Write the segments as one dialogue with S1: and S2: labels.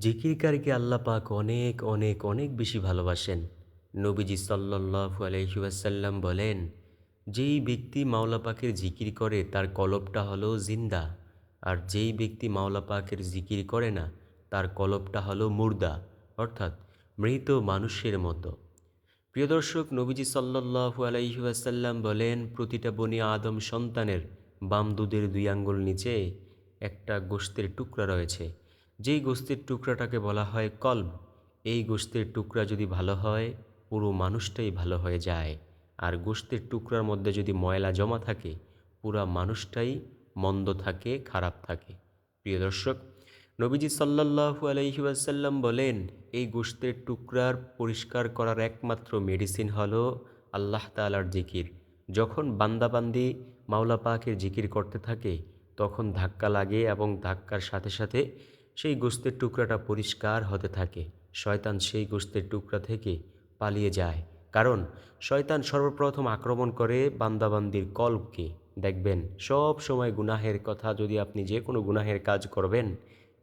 S1: জিকিরকারীকে আল্লাহ পাক অনেক অনেক অনেক বেশি ভালোবাসেন। নবীজি সাল্লাল্লাহু আলাইহি ওয়াসাল্লাম বলেন, যেই ব্যক্তি মাওলা পাকের জিকির করে, তার কলবটা হলো জিন্দা। আর যেই ব্যক্তি মাওলা পাকের জিকির করে না, তার কলবটা হলো মুর্দা। অর্থাৎ মৃত মানুষের মতো। প্রিয় দর্শক, নবীজি সাল্লাল্লাহু আলাইহি ওয়াসাল্লাম বলেন, প্রতিটা বনি আদম সন্তানের বাম দুধের দুই আঙ্গুল নিচে একটা গোস্তের টুকরা রয়েছে। যেই গোস্তের টুকরাটাকে বলা হয় কল্ব এই গোস্তের টুকরা যদি ভালো হয়, পুরো মানুষটাই ভালো হয়ে যায়। আর গোস্তের টুকরার মধ্যে যদি ময়লা জমা থাকে, পুরা মানুষটাই মন্দ থাকে, খারাপ থাকে। প্রিয় দর্শক, নবীজি সাল্লাল্লাহু আলাইহি ওয়াসাল্লাম বলেন, এই গোস্তের টুকরার পরিষ্কার করার একমাত্র মেডিসিন হলো আল্লাহ তাআলার জিকির। যখন বান্দাবান্দি মাওলা পাকের জিকির করতে থাকে, তখন ধাক্কা লাগে এবং ধাক্কার সাথে সাথে সেই গোস্তের টুকরাটা পরিষ্কার হতে থাকে। শয়তান সেই গোস্তের টুকরা থেকে পালিয়ে যায়। কারণ শয়তান সর্বপ্রথম আক্রমণ করে বান্দাবান্দির কল্পকে দেখবেন, সব সময় গুনাহের কথা যদি আপনি যে কোনো গুনাহের কাজ করবেন,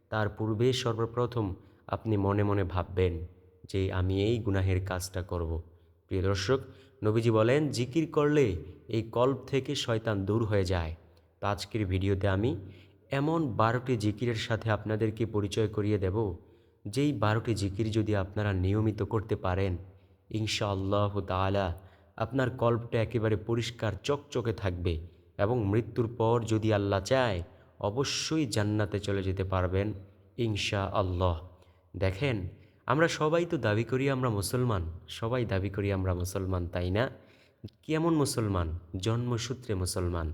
S1: তার পূর্বে সর্বপ্রথম আপনি মনে মনে ভাববেন যে আমি এই গুনাহের কাজটা করব। প্রিয় দর্শক, নবীজি বলেন, জিকির করলে এই কল্প থেকে শয়তান দূর হয়ে যায়। তো আজকের ভিডিওতে আমি এমন বারোটি জিকিরের সাথে আপনাদেরকে পরিচয় করিয়ে দেব, যেই বারোটি জিকির যদি আপনারা নিয়মিত করতে পারেন, ইনশাআল্লাহ তাআলা আপনার কল্পটা একেবারে পরিষ্কার চকচকে থাকবে এবং মৃত্যুর পর যদি আল্লাহ চায়, অবশ্যই জান্নাতে চলে যেতে পারবেন ইনশা আল্লাহ দেখেন, আমরা সবাই তো দাবি করি আমরা মুসলমান, সবাই দাবি করি আমরা মুসলমান, তাই না? কেমন মুসলমান? জন্মসূত্রে মুসলমান।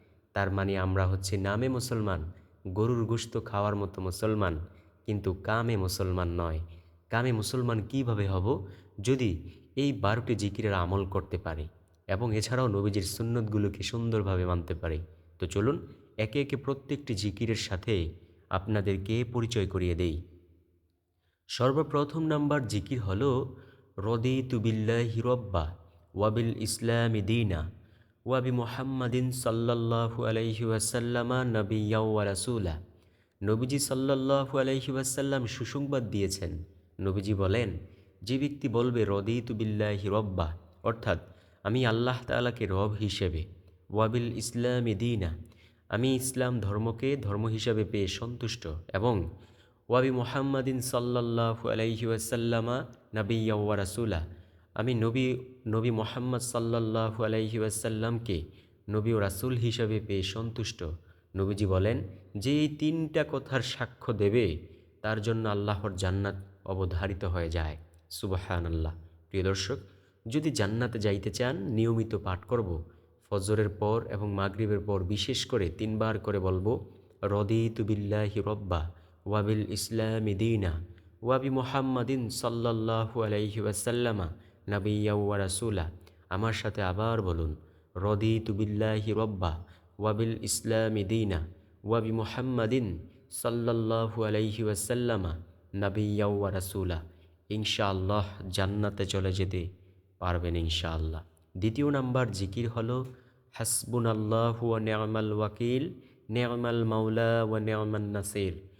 S1: তার মানে আমরা হচ্ছে নামে মুসলমান, গরুর গোস্ত খাওয়ার মতো মুসলমান, কিন্তু কামে মুসলমান নয়। কামে মুসলমান কীভাবে হব? যদি এই বারোটি জিকিরের আমল করতে পারি, এবং এছাড়াও নবীজির সুন্নতগুলোকে সুন্দরভাবে মানতে পারি, তো চলুন একে একে প্রত্যেকটি জিকিরের সাথে আপনাদেরকে পরিচয় করিয়ে দেই। সর্বপ্রথম নাম্বার জিকির হল রদি তুবিল্লাহ হিরব্বা ওয়াবিল ইসলামি দিনা। ওয়াবি মোহাম্মদিন সাল্লাল্লাহু আলাইহি ওয়াসাল্লামা নবিয়া ওয়া রাসূলা। নবীজি সাল্লাল্লাহু আলাইহি ওয়াসাল্লাম সুসংবাদ দিয়েছেন। নবীজি বলেন, যে ব্যক্তি বলবে রদি তুবিল্লাহি রব্বা, অর্থাৎ, আমি আল্লাহ তাআলাকে রব হিসেবে ওয়াবিল ইসলামি দিনা, আমি ইসলাম ধর্মকে ধর্ম হিসাবে পেয়ে সন্তুষ্ট, এবং ওয়াবি মোহাম্মদিন আলাইহি ওয়াসাল্লামা নবিয়া ওয়া রাসূলা আমি নবী নবী মোহাম্মদ সাল্লাল্লাহু আলাইহি ওয়াসাল্লামকে নবী ও রাসূল হিসাবে পেয়ে সন্তুষ্ট। নবীজি বলেন, যে এই তিনটা কথার সাক্ষ্য দেবে, তার জন্য আল্লাহর জান্নাত অবধারিত হয়ে যায়। সুবাহান আল্লাহ প্রিয় দর্শক, যদি জান্নাতে যাইতে চান, নিয়মিত পাঠ করব। ফজরের পর এবং মাগরিবের পর বিশেষ করে তিনবার করে বলব রদি তুবিল্লাহি রব্বা ওয়াবিল ইসলামি দিনা ওয়াবি মোহাম্মদিন সাল্লাল্লাহু আলাইহি ওয়াসাল্লামা নাবিয়া ওয়া রাসূলা আমার সাথে আবার বলুন রদি তুবিল্লাহি রব্বা ওয়াবিল ইসলামি দিনা ওয়াবি মোহাম্মদিন সাল্লাল্লাহু আলাইহি ওয়াসাল্লামা নাবিয়া ওয়া রাসূলা ইনশাআল্লাহ জান্নাতে চলে যেতে পারবেন ইনশাআল্লাহ। দ্বিতীয় নাম্বার জিকির হল হাসবুন আল্লাহ ওয়া নেয়ামাল ওয়াকিল, নেয়ামাল মাওলা ওয়া নেয়ামান নাসির।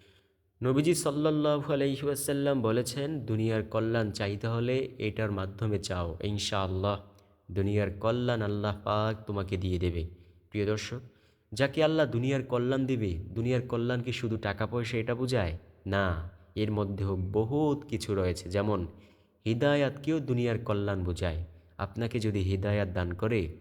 S1: নবীজি সাল্লাল্লাহু আলাইহি ওয়াসাল্লাম বলেছেন, দুনিয়ার কল্যাণ চাইতে হলে এটার মাধ্যমে চাও। ইনশাআল্লাহ, দুনিয়ার কল্যাণ আল্লাহ পাক তোমাকে দিয়ে দেবে। প্রিয় দর্শক, যাকে আল্লাহ দুনিয়ার কল্যাণ দিবে, দুনিয়ার কল্যাণ কি শুধু টাকা পয়সা এটা বোঝায়? না, এর মধ্যেও বহুত কিছু রয়েছে। যেমন হৃদায়াতকেও দুনিয়ার কল্যাণ বোঝায়? আপনাকে যদি হৃদায়াত দান করে,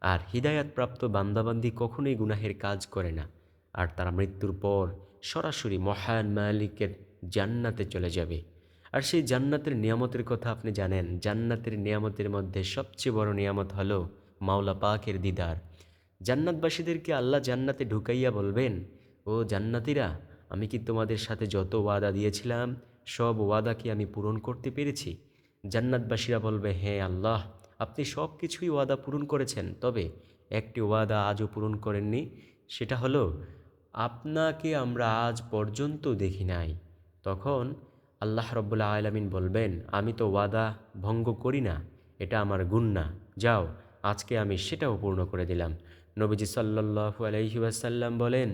S1: আর হৃদায়াতপ্রাপ্ত বান্দাবান্দি কখনোই গুনাহের কাজ করে না। আর তারা মৃত্যুর পর সরাসরি মহান মালিকের জান্নাতে চলে যাবে। আর সেই জান্নাতের নিয়ামতের কথা আপনি জানেন। জান্নাতের নিয়ামতের মধ্যে সবচেয়ে বড় নিয়ামত হলো মাওলা পাকের দিদার। জান্নাতবাসীদেরকে আল্লাহ জান্নাতে ঢুকাইয়া বলবেন, ও জান্নাতিরা, আমি কি তোমাদের সাথে যত ওয়াদা দিয়েছিলাম, সব ওয়াদা কি আমি পূরণ করতে পেরেছি? জান্নাতবাসীরা বলবে হ্যাঁ আল্লাহ, আপনি সব কিছুই ওয়াদা পূরণ করেছেন। তবে একটি ওয়াদা আজও পূরণ করেননি, সেটা হলো আপনাকে আমরা আজ পর্যন্ত দেখি নাই। তখন আল্লাহ রব্বুল্লা আলমিন বলবেন, আমি তো ওয়াদা ভঙ্গ করি না, এটা আমার গুণ না যাও, আজকে আমি সেটাও পূর্ণ করে দিলাম। নবীজি সাল্লাহু আলহি ওয়াসাল্লাম বলেন,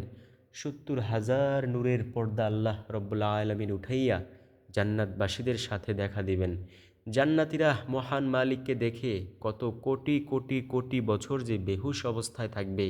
S1: সত্তর হাজার নূরের পর্দা আল্লাহ রব্বুল্লা আলমিন উঠাইয়া জান্নাতবাসীদের সাথে দেখা দিবেন। জান্নাতিরা মহান মালিককে দেখে কত কোটি কোটি কোটি বছর যে বেহুশ অবস্থায় থাকবে।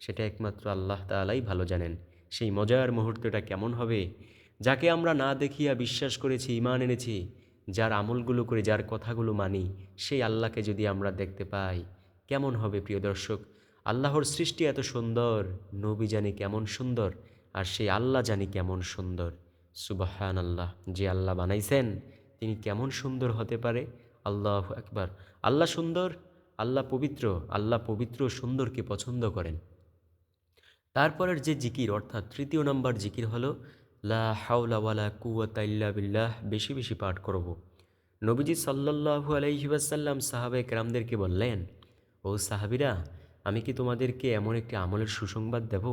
S1: সেটা একমাত্র আল্লাহ তালাই ভালো জানেন। সেই মজার মুহূর্তটা কেমন হবে? যাকে আমরা না দেখিয়া বিশ্বাস করেছি ইমান এনেছি, যার আমলগুলো করে, যার কথাগুলো মানি, সেই আল্লাহকে যদি আমরা দেখতে পাই, কেমন হবে প্রিয় দর্শক? আল্লাহর সৃষ্টি এত সুন্দর, নবী জানি কেমন সুন্দর, আর সেই আল্লাহ জানি কেমন সুন্দর। সুবাহান আল্লাহ যে আল্লাহ বানাইছেন, তিনি কেমন সুন্দর হতে পারে? আল্লাহ একবার আল্লাহ সুন্দর, আল্লাহ পবিত্র আল্লাহ পবিত্র সুন্দরকে পছন্দ করেন। তারপরের যে জিকির, অর্থাৎ তৃতীয় নম্বর জিকির হলো, লা হাওলা ওয়ালা কুয়াতা ইল্লা বিল্লাহ, বেশি বেশি পাঠ করব। নবীজি সাল্লাল্লাহু আলাইহি ওয়াসাল্লাম সাহাবে কেরামদেরকে বললেন, ও সাহাবিরা, আমি কি তোমাদেরকে এমন একটি আমলের সুসংবাদ দেব,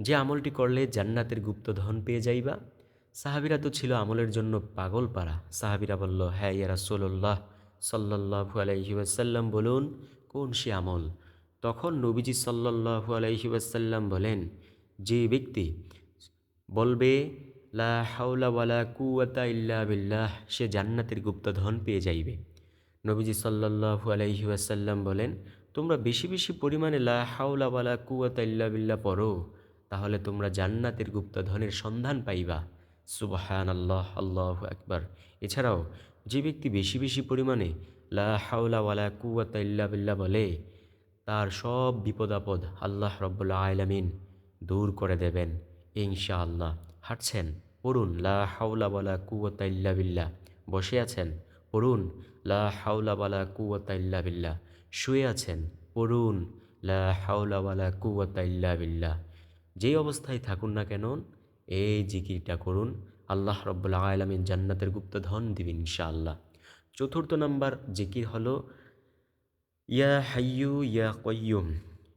S1: যে আমলটি করলে জান্নাতের গুপ্তধন পেয়ে যাইবা? সাহাবিরা তো ছিল আমলের জন্য পাগল পাড়া। সাহাবিরা বলল হ্যাঁ ইয়া রাসূলুল্লাহ সাল্লাল্লাহু আলাইহি ওয়াসাল্লাম বলুন, কোন সে আমল? তখন নবীজি সাল্লাল্লাহু আলাইহি ওয়াসাল্লাম বলেন, যে ব্যক্তি বলবে, লা হাওলা ওয়ালা কুয়াতা ইল্লা বিল্লাহ সে জান্নাতের গুপ্তধন পেয়ে যাইবে। নবীজি সাল্লাল্লাহু আলাইহি ওয়াসাল্লাম বলেন, তোমরা বেশি বেশি পরিমাণে লা হাওলা ওয়ালা কুয়াতা ইল্লা বিল্লাহ পড়ো, তাহলে তোমরা জান্নাতের গুপ্তধনের সন্ধান পাইবা। সুবহান আল্লাহ আল্লাহ একবার এছাড়াও, যে ব্যক্তি বেশি বেশি পরিমাণে লা হাওলা ওয়ালা কুয়াতা ইল্লা বিল্লাহ বলে তার সব বিপদ আপদ আল্লাহ রব্বুল্লা আলামিন দূর করে দেবেন ইনশা আল্লাহ হাঁটছেন? পড়ুন। লা হাওলা বালা কুয়াতা ইল্লা বিল্লাহ। বসে আছেন? পড়ুন। লা হাওলা বালা কুয়াতা ইল্লা বিল্লাহ। শুয়ে আছেন? পড়ুন। লা হাওলা বালা কুয়াতা ইল্লা বিল্লাহ। যেই অবস্থায় থাকুন না কেন, এই জিকিরটা করুন। আল্লাহ রব্বুল্লা আলমিন জান্নাতের গুপ্ত ধন দিবেন, ইনশাআল্লাহ। চতুর্থ নাম্বার জিকির হলো ইয়া হাইয়ু, ইয়া কয়ুম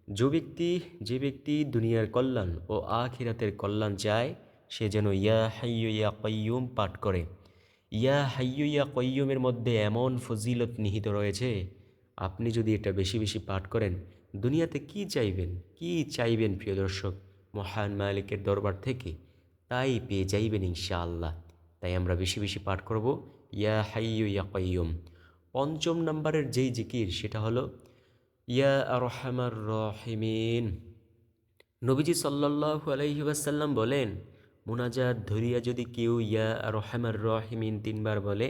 S1: যে ব্যক্তি যে ব্যক্তি দুনিয়ার কল্যাণ ও আখিরাতের কল্যাণ চায়, সে যেন ইয়া হাইয়ু, ইয়া কয়ুম পাঠ করে। ইয়া হাইয়ু, ইয়া কয়ুমের মধ্যে এমন ফজিলত নিহিত রয়েছে, আপনি যদি এটা বেশি বেশি পাঠ করেন, দুনিয়াতে কি চাইবেন? কি চাইবেন প্রিয় দর্শক? মহান মালিকের দরবার থেকে তাই পেয়ে যাইবেন ইনশাআল্লাহ। তাই আমরা বেশি বেশি পাঠ করব, ইয়া হাইয়ু, ইয়া কয়ুম পঞ্চম নম্বরের যেই জিকির, সেটা হলো, ইয়া রহমার রহিমিন। নবীজি সাল্লাহু আলহিবাসাল্লাম বলেন, মুনাজাত ধরিয়া যদি কেউ ইয়া রহমার রহিমিন তিনবার বলে,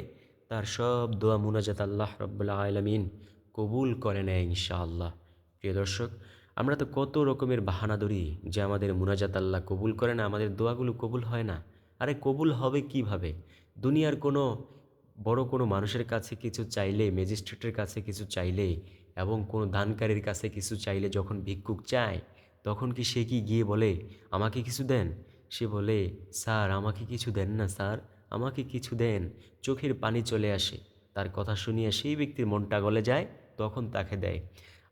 S1: তার সব দোয়া মুনাজাত আল্লাহ রব্বুল্লা আলমিন কবুল করে নেয় ইনশাআল্লাহ। প্রিয় দর্শক, আমরা তো কত রকমের বাহানা ধরি যে আমাদের মুনাজাত আল্লাহ কবুল করে না, আমাদের দোয়াগুলো কবুল হয় না। আরে কবুল হবে কীভাবে? দুনিয়ার কোনো বড় কোনো মানুষের কাছে কিছু চাইলে ম্যাজিস্ট্রেটের কাছে কিছু চাইলে এবং কোনো দানকারীর কাছে কিছু চাইলে যখন ভিক্ষুক চায়, তখন কি সে কি গিয়ে বলে, আমাকে কিছু দেন? সে বলে, স্যার, আমাকে কিছু দেন না, স্যার, আমাকে কিছু দেন। চোখের পানি চলে আসে। তার কথা শুনিয়ে সেই ব্যক্তির মনটা গলে যায়, তখন তাকে দেয়।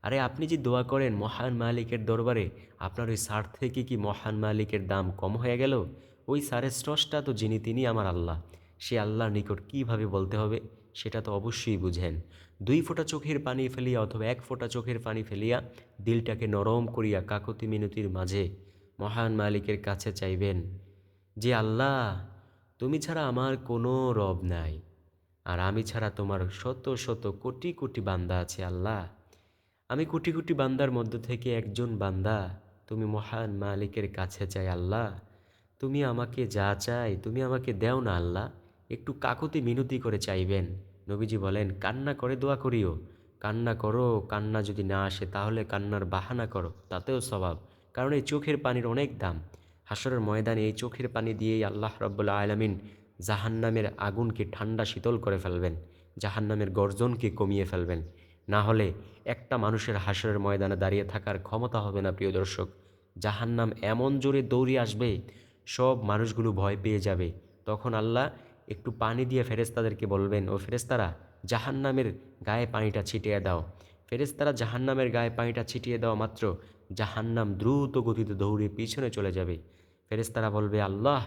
S1: আরে, আপনি যে দোয়া করেন মহান মালিকের দরবারে, আপনার ওই সার থেকে কি মহান মালিকের দাম কম হয়ে গেল? ওই সারের স্রষ্টা তো যিনি তিনি আমার আল্লাহ। সে আল্লাহর নিকট কীভাবে বলতে হবে, সেটা তো অবশ্যই বুঝেন। দুই ফোঁটা চোখের পানি ফেলিয়া অথবা এক ফোঁটা চোখের পানি ফেলিয়া দিলটাকে নরম করিয়া কাকতি মিনতির মাঝে মহান মালিকের কাছে চাইবেন যে, আল্লাহ, তুমি ছাড়া আমার কোনো রব নাই আর আমি ছাড়া তোমার শত শত কোটি কোটি বান্দা আছে, আল্লাহ। আমি কোটি কোটি বান্দার মধ্য থেকে একজন বান্দা। তুমি মহান মালিকের কাছে চাই, আল্লাহ। তুমি আমাকে যা চাই, তুমি আমাকে দেও না, আল্লাহ। একটু কাকুতি মিনতি করে চাইবেন। নবীজি বলেন, কান্না করে দোয়া করিও। কান্না করো, কান্না যদি না আসে তাহলে কান্নার বাহানা করো, তাতেও স্বভাব। কারণ এই চোখের পানির অনেক দাম। হাসরের ময়দানে এই চোখের পানি দিয়েই আল্লাহ রব্বুল্লা আলমিন জাহান্নামের আগুনকে ঠান্ডা শীতল করে ফেলবেন, জাহান্নামের গর্জনকে কমিয়ে ফেলবেন। না হলে একটা মানুষের হাসরের ময়দানে দাঁড়িয়ে থাকার ক্ষমতা হবে না, প্রিয় দর্শক। জাহান্নাম এমন জোরে দৌড়ে আসবে, সব মানুষগুলো ভয় পেয়ে যাবে। তখন আল্লাহ একটু পানি দিয়ে ফেরেস্তাদেরকে বলবেন, ও ফেরেস্তারা জাহান্নামের গায়ে পানিটা ছিটিয়ে দাও। ফেরেস্তারা জাহান্নামের গায়ে পানিটা ছিটিয়ে দেওয়া মাত্র জাহান্নাম দ্রুত গতিতে দৌড়ে পিছনে চলে যাবে। ফেরেস্তারা বলবে, আল্লাহ,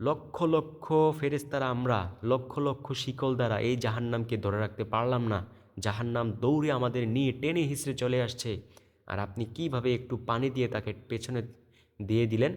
S1: লক্ষ লক্ষ ফেরেস্তারা আমরা, লক্ষ লক্ষ শিকল দ্বারা এই জাহান্নামকে ধরে রাখতে পারলাম না। জাহান্নাম দৌড়ে আমাদের নিয়ে টেনে হিসড়ে চলে আসছে। আর আপনি কীভাবে একটু পানি দিয়ে তাকে পেছনে দিয়ে দিলেন?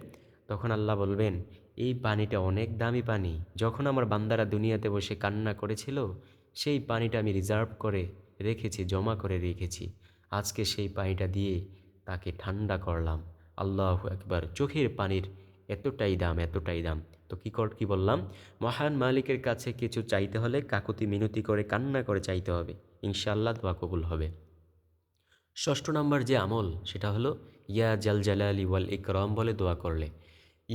S1: তখন আল্লাহ বলবেন এই পানিটা অনেক দামি পানি। যখন আমার বান্দারা দুনিয়াতে বসে কান্না করেছিল, সেই পানিটা আমি রিজার্ভ করে রেখেছি, জমা করে রেখেছি। আজকে সেই পানিটা দিয়ে তাকে ঠান্ডা করলাম। আল্লাহ একবার চোখের পানির এতটাই দাম এতটাই দাম। তো কী কর, কী বললাম? মহান মালিকের কাছে কিছু চাইতে হলে কাকুতি মিনতি করে কান্না করে চাইতে হবে। ইনশাআল্লাহ দোয়া কবুল হবে। ষষ্ঠ নম্বর যে আমল, সেটা হলো, ইয়া জাল জালালি ওয়াল ইকরম বলে দোয়া করলে।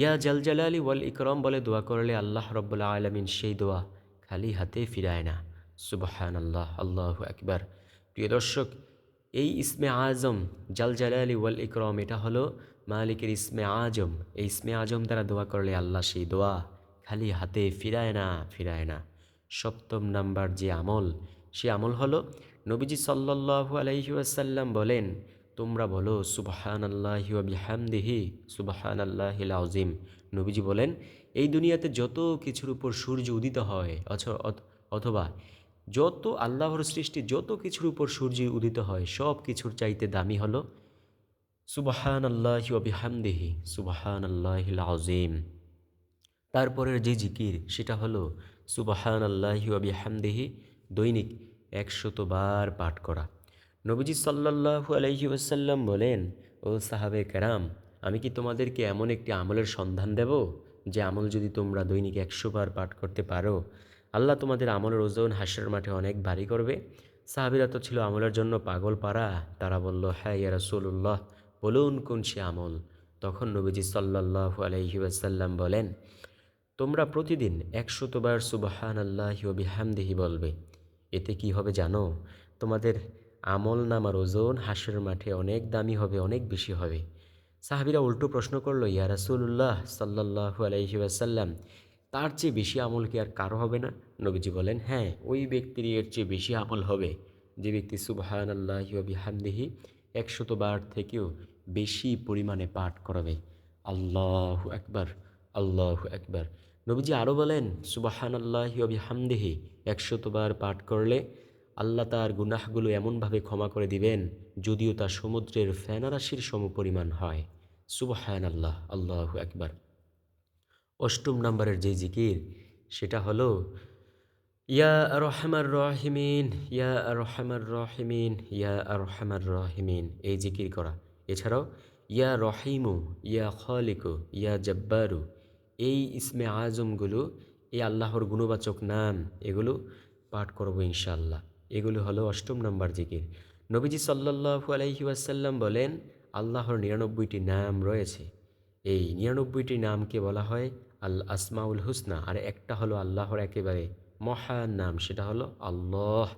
S1: ইয়া জাল জালালি ওয়াল ইকরম বলে দোয়া করলে আল্লাহ রব্বুল্লা আলমিন সেই দোয়া খালি হাতে ফিরায় না। সুবহান আল্লাহ আল্লাহ একবার প্রিয় দর্শক, এই ইসমে আজম জাল জালালি ওয়াল ইকরম, এটা হলো মালিকের ইসমে আজম। এই ইসমে আজম দ্বারা দোয়া করলে আল্লাহ সেই দোয়া খালি হাতে ফিরায় না ফিরায় না। সপ্তম নাম্বার যে আমল, সে আমল হলো নবীজি সাল্লাহু আলহিউসাল্লাম বলেন তোমরা বলো সুবাহান আল্লাহি বিহামদিহি সুবাহান আল্লাহ আজিম নবীজি বলেন, এই দুনিয়াতে যত কিছুর উপর সূর্য উদিত হয় অথবা যত আল্লাহর সৃষ্টি যত কিছুর উপর সূর্য উদিত হয়, সব কিছুর চাইতে দামি হলো সুবাহান আল্লাহি বিহামদিহি সুবাহান আল্লাহ আজিম তারপরের যে জিকির, সেটা হলো সুবাহান আল্লাহি বিহামদিহি, দৈনিক একশতবার পাঠ করা। নবীজি সাল্লাহু আলহি ওসাল্লাম বলেন, ও সাহাবে কেরাম, আমি কি তোমাদেরকে এমন একটি আমলের সন্ধান দেব, যে আমল যদি তোমরা দৈনিক একশো বার পাঠ করতে পারো, আল্লাহ তোমাদের আমলের ওজন হাসের মাঠে অনেক ভারী করবে? সাহাবিরা তো ছিল আমলের জন্য পাগল পাড়া। তারা বলল হ্যাঁ ইয়া রসুল্লাহ বলুন কোন সে আমল? তখন নবীজি সাল্লাহু আলহি ওয়াসাল্লাম বলেন, তোমরা প্রতিদিন একশতবার সুবাহান আল্লাহ বিহামদিহি বলবে। এতে কি হবে জানো? তোমাদের আমল নামার ওজন হাসের মাঠে অনেক দামি হবে, অনেক বেশি হবে। সাহাবিরা উল্টো প্রশ্ন করল, ইয়া রাসুল্লাহ সাল্লাহ আলাইহি আসাল্লাম তার চেয়ে বেশি আমল কি আর কারও হবে না? নবীজি বলেন হ্যাঁ ওই ব্যক্তির এর চেয়ে বেশি আমল হবে। যে ব্যক্তি সুবাহান আল্লাহ বিহামদিহি একশত বার থেকেও বেশি পরিমাণে পাঠ করবে। আল্লাহ একবার আল্লাহ একবার নবীজি আরও বলেন সুবাহান আল্লাহ বিহামদিহি একশতবার পাঠ করলে আল্লাহ তার গুনাহগুলো এমনভাবে ক্ষমা করে দিবেন, যদিও তা সমুদ্রের ফেনারাশির সমপরিমাণ হয়। সুবাহান আল্লাহ আল্লাহ একবার অষ্টম নম্বরের যে জিকির, সেটা হলো, ইয়া রহমার রহিমিন, ইয়া রহমার রহিমিন, ইয়া রহমার রহিমিন। এই জিকির করা। এছাড়াও, ইয়া রহিমু, ইয়া খলিকু, ইয়া জব্বারু। এই ইসমে আজমগুলো, এই আল্লাহর গুণবাচক নাম, এগুলো পাঠ করব ইনশাল্লাহ এগুলো হলো অষ্টম নম্বর জিকির। নবীজি সাল্লাহু আলহি ওয়াসাল্লাম বলেন, আল্লাহর নিরানব্বইটি নাম রয়েছে। এই নিরানব্বইটি নামকে বলা হয় আল আসমাউল হুসনা, আর একটা হলো আল্লাহর একেবারে মহান নাম, সেটা হলো আল্লাহ।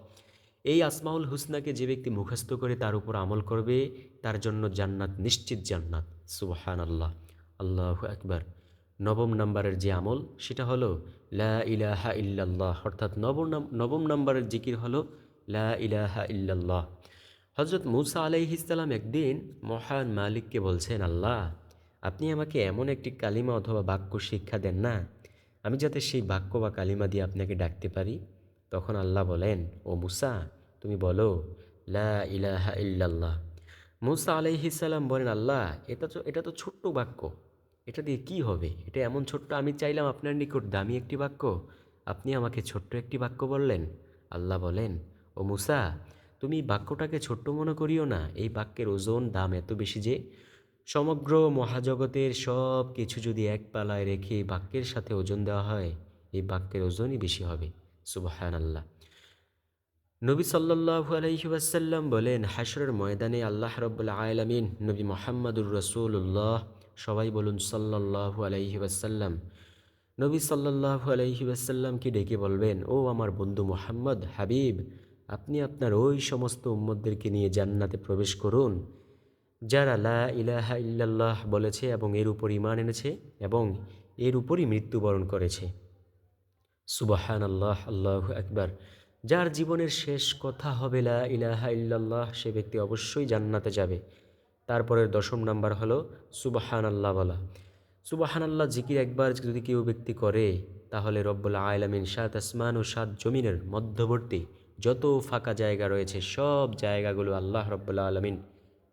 S1: এই আসমাউল হুসনাকে যে ব্যক্তি মুখস্থ করে তার উপর আমল করবে, তার জন্য জান্নাত নিশ্চিত জান্নাত। সুবহান আল্লাহ আল্লাহ একবার নবম নম্বরের যে আমল, সেটা হলো লা ইলাহা ইল্লাল্লাহ, অর্থাৎ নবম নবম নম্বরের জিকির হলো লা ইলাহা ইল্লাল্লাহ। হজরত মুসা আলাইহিসাল্লাম একদিন মহান মালিককে বলছেন, আল্লাহ, আপনি আমাকে এমন একটি কালিমা অথবা বাক্য শিক্ষা দেন না, আমি যাতে সেই বাক্য বা কালিমা দিয়ে আপনাকে ডাকতে পারি। তখন আল্লাহ বলেন, ও মুসা, তুমি বলো, লা ইলাহা ইল্লাল্লাহ। মুসা আলাইহিসাল্লাম বলেন, আল্লাহ, এটা তো এটা তো ছোট্ট বাক্য, এটা দিয়ে কি হবে? এটা এমন ছোট্ট, আমি চাইলাম আপনার নিকট দামি একটি বাক্য, আপনি আমাকে ছোট্ট একটি বাক্য বললেন? আল্লাহ বলেন ও মুসা, তুমি বাক্যটাকে ছোট্ট মনে করিও না, এই বাক্যের ওজন, দাম এত বেশি যে সমগ্র মহাজগতের সব কিছু যদি এক পালায় রেখে বাক্যের সাথে ওজন দেওয়া হয়, এই বাক্যের ওজনই বেশি হবে। সুবাহান আল্লাহ নবী সাল্লাহু আলহিবাসাল্লাম বলেন হাসরের ময়দানে আল্লাহ রব্বুল্লা আলমিন নবী মোহাম্মদুর রসুল্লাহ সবাই বলুন সাল্লাহু আলাইহি ওয়াসাল্লাম, নবী সাল্লাহু আলাইহি ওয়াসাল্লামকে ডেকে বলবেন, ও আমার বন্ধু মোহাম্মদ, হাবিব আপনি আপনার ওই সমস্ত উম্মদদেরকে নিয়ে জান্নাতে প্রবেশ করুন, যারা লা ইলাহা ইল্লাল্লাহ বলেছে এবং এর উপর ইমান এনেছে এবং এর উপরই মৃত্যুবরণ করেছে। সুবাহান আল্লাহ আল্লাহ একবার যার জীবনের শেষ কথা হবে লা ইলাহা ইল্লাল্লাহ, সে ব্যক্তি অবশ্যই জান্নাতে যাবে। তারপরের দশম নাম্বার হলো সুবাহান আল্লাহ বলা। সুবাহান আল্লাহ জিকির একবার যদি কেউ ব্যক্তি করে, তাহলে রব্বুল আলমিন সাত আসমান ও সাত জমিনের মধ্যবর্তী যত ফাঁকা জায়গা রয়েছে, সব জায়গাগুলো আল্লাহ রব্বুল্লা আলমিন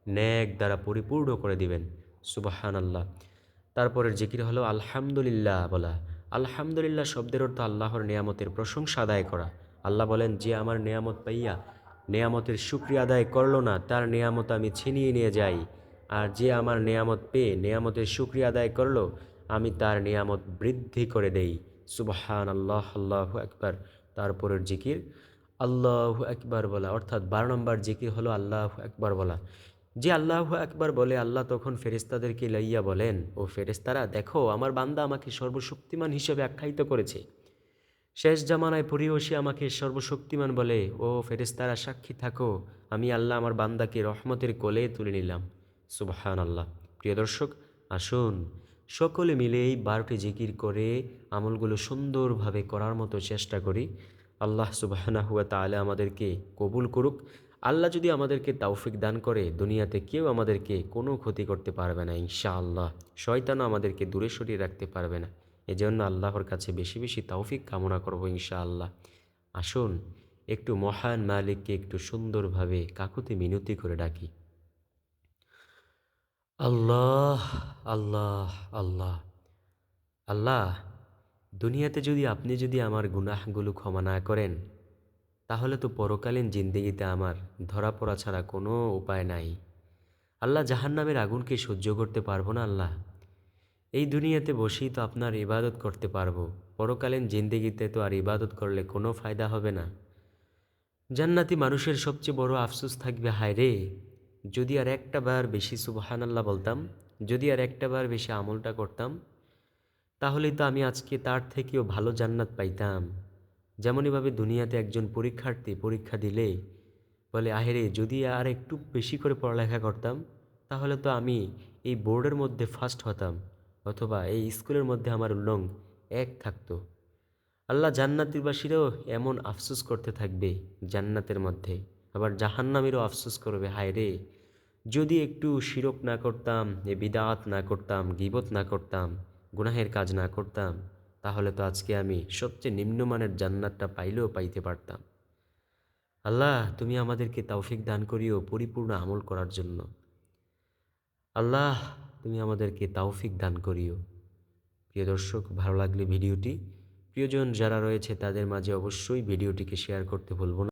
S1: ন্যাক দ্বারা পরিপূর্ণ করে দিবেন। সুবাহান আল্লাহ তারপরের জিকির হলো আলহামদুলিল্লাহ বলা। আলহামদুলিল্লাহ শব্দের অর্থ আল্লাহর নিয়ামতের প্রশংসা আদায় করা। আল্লাহ বলেন, যে আমার নিয়ামত পাইয়া নিয়ামতের সুক্রিয়া আদায় করল না, তার নিয়ামত আমি ছিনিয়ে নিয়ে যাই। আর যে আমার নিয়ামত পেয়ে নিয়ামতের সুক্রিয়া আদায় করল, আমি তার নিয়ামত বৃদ্ধি করে দেই। সুবাহান আল্লাহ আল্লাহ একবার তারপরের জিকির আল্লাহ একবার বলা, অর্থাৎ বারো নম্বর জিকির হলো আল্লাহ একবার বলা। যে আল্লাহ একবার বলে, আল্লাহ তখন ফেরেস্তাদেরকে লইয়া বলেন, ও ফেরেস্তারা দেখো, আমার বান্দা আমাকে সর্বশক্তিমান হিসেবে আখ্যায়িত করেছে। শেষ জামানায় পরিবেশে আমাকে সর্বশক্তিমান বলে, ও ফেরেস্তারা সাক্ষী থাকো, আমি আল্লাহ আমার বান্দাকে রহমতের কোলে তুলে নিলাম। সুবাহান আল্লাহ প্রিয় দর্শক, আসুন, সকলে মিলে এই বারোটি জিকির করে আমলগুলো সুন্দরভাবে করার মতো চেষ্টা করি। আল্লাহ সুবাহানা হুয়া তাহলে আমাদেরকে কবুল করুক। আল্লাহ যদি আমাদেরকে তাওফিক দান করে, দুনিয়াতে কেউ আমাদেরকে কোনো ক্ষতি করতে পারবে না, ইনশাআল্লাহ। শয়তানও আমাদেরকে দূরে সরিয়ে রাখতে পারবে না। এজন্য আল্লাহর কাছে বেশি বেশি তাওফিক কামনা করব, ইনশাআল্লাহ। আসুন, একটু মহান মালিককে একটু সুন্দরভাবে কাকুতি মিনতি করে ডাকি। আল্লাহ আল্লাহ আল্লাহ। আল্লাহ দুনিয়াতে যদি আপনি যদি আমার গুনাহগুলো ক্ষমা না করেন, তাহলে তো পরকালীন জিন্দিগিতে আমার ধরা পড়া ছাড়া কোনো উপায় নাই। আল্লাহ জাহান নামের আগুনকে সহ্য করতে পারব না আল্লাহ। এই দুনিয়াতে বসেই তো আপনার ইবাদত করতে পারব, পরকালীন জিন্দিগিতে তো আর ইবাদত করলে কোনো ফায়দা হবে না। জান্নাতি মানুষের সবচেয়ে বড় আফসোস থাকবে, হায় রে! যদি আর একটা বার বেশি সুবাহান আল্লাহ বলতাম, যদি আর একটা বার বেশি আমলটা করতাম তাহলেই তো আমি আজকে তার থেকেও ভালো জান্নাত পাইতাম। যেমনইভাবে দুনিয়াতে একজন পরীক্ষার্থী পরীক্ষা দিলে বলে, আহেরে, যদি আর একটু বেশি করে পড়ালেখা করতাম, তাহলে তো আমি এই বোর্ডের মধ্যে ফার্স্ট হতাম, অথবা এই স্কুলের মধ্যে আমার লং এক থাকতো। আল্লাহ জান্নাতিবাসীরাও এমন আফসোস করতে থাকবে জান্নাতের মধ্যে। আবার জাহান্নামেরও আফসোস করবে, হায় রে, যদি একটু শিরক না করতাম, এ বিদাত না করতাম, গিবত না করতাম গুনাহের কাজ না করতাম, তাহলে তো আজকে আমি সবচেয়ে নিম্নমানের জান্নাতটা পাইলেও পাইতে পারতাম। আল্লাহ, তুমি আমাদেরকে তৌফিক দান করিও পরিপূর্ণ আমল করার জন্য। আল্লাহ, তুমি আমাদেরকে তৌফিক দান করিও। প্রিয় দর্শক, ভালো লাগলে ভিডিওটি। প্রিয়জন যারা রয়েছে তাদের মাঝে অবশ্যই ভিডিওটিকে শেয়ার করতে ভুলব না।